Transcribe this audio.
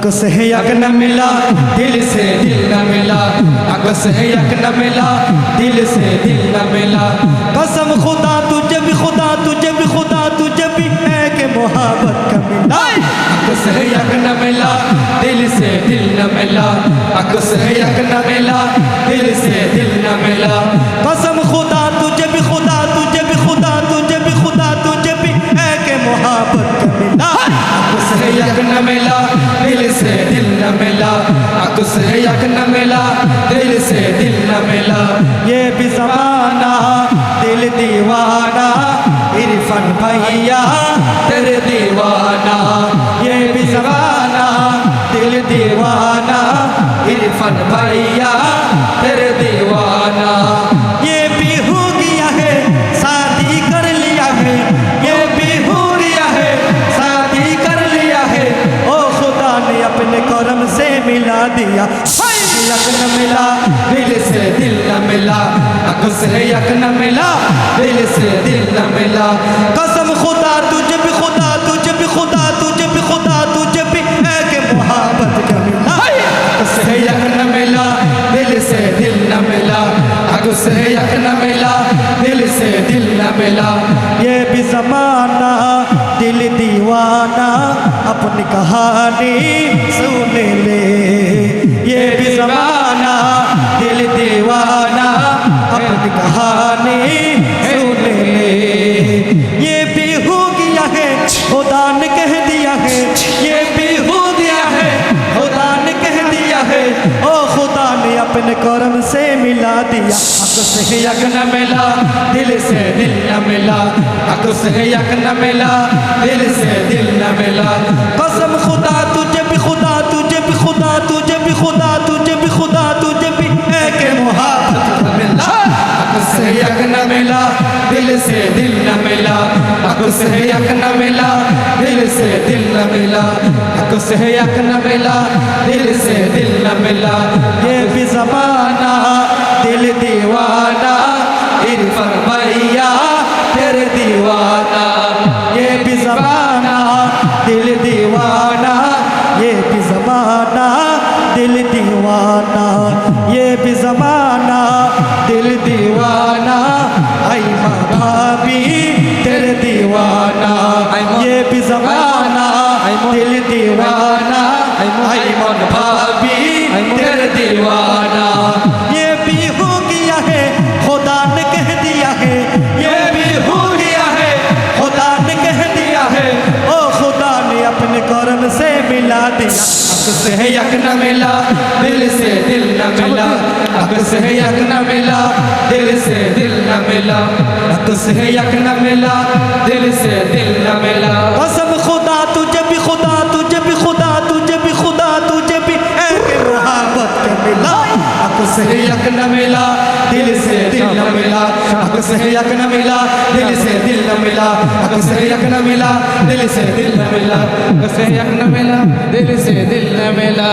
हक से यक न मिला दिल से दिल न मिला। हक से यक न मिला दिल से दिल न मिला। कसम खुदा तुझे भी खुदा तुझे भी खुदा तुझे भी है कि मोहब्बत का मिला। हक से यक न मिला दिल से दिल न मिला। हक से यक न मिला दिल से दिल न मिला। कसम खुदा तुझे भी खुदा तुझे भी खुदा तुझे भी खुदा तुझे भी है कि मोहब्बत का मिला। हक से यक न मिला हक यक न मिला, दिल से दिल न मिला। ये भी जमाना, दिल दीवाना, इरफान भैया, तेरे दीवाना। ये भी जमाना, दिल दीवाना, इरफान भैया, तेरे दीवाना। मिला दिया यक न मिला दिल से दिल न मिला हक से यक न मिला दिल से दिल न मिला कसम खुदा तुझे भी खुदा तुझे भी खुदा तुझे भी खुदा तुझे भी है कि मोहब्बत का मिला हक से यक न मिला दिल से दिल न मिला हक से यक न मिला दिल से दिल न मिला ये भी जमाना दिल दीवाना अपनी कहानी सुन ले ये भी जमाना दिल दीवाना अपनी कहानी सुन ले। ये भी हो गया है खुदा ने कह दिया है। ये भी हो गया है खुदा ने कह दिया है। ओ खुदा ने अपने करम से मिला दिया। हक से यक न मिला दिल से दिल न मिला। हक से यक न मिला दिल से दिल न मिला। कसम मिला, दिल से दिल न मिला हक से यक न मिला, दिल से दिल न मिला हक से यक न मिला, दिल से दिल न मिला। ये भी जमाना, दिल दीवाना इरफान भैया तेरे दीवाना। ये भी जमाना, दिल दीवाना, ये भी जमाना, दिल दीवाना। ये भी जमाना, दिल दीवाना। से मिला दिया। हक से यक न मिला दिल से दिल न मिला। हक से यक न मिला दिल से दिल न मिला। हक से यक न मिला दिल से दिल न मिला। कसम खुदा तुझे भी खुदा तुझे भी खुदा तुझे भी खुदा तुझे भी है मोहब्बत के मिला। हक से यक न मिला दिल से दिल न मिला। हक से यक न मिला दिल से दिल न मिला। हक से यक न मिला दिल से दिल न मिला हक से यक न मिला दिल से दिल न मिला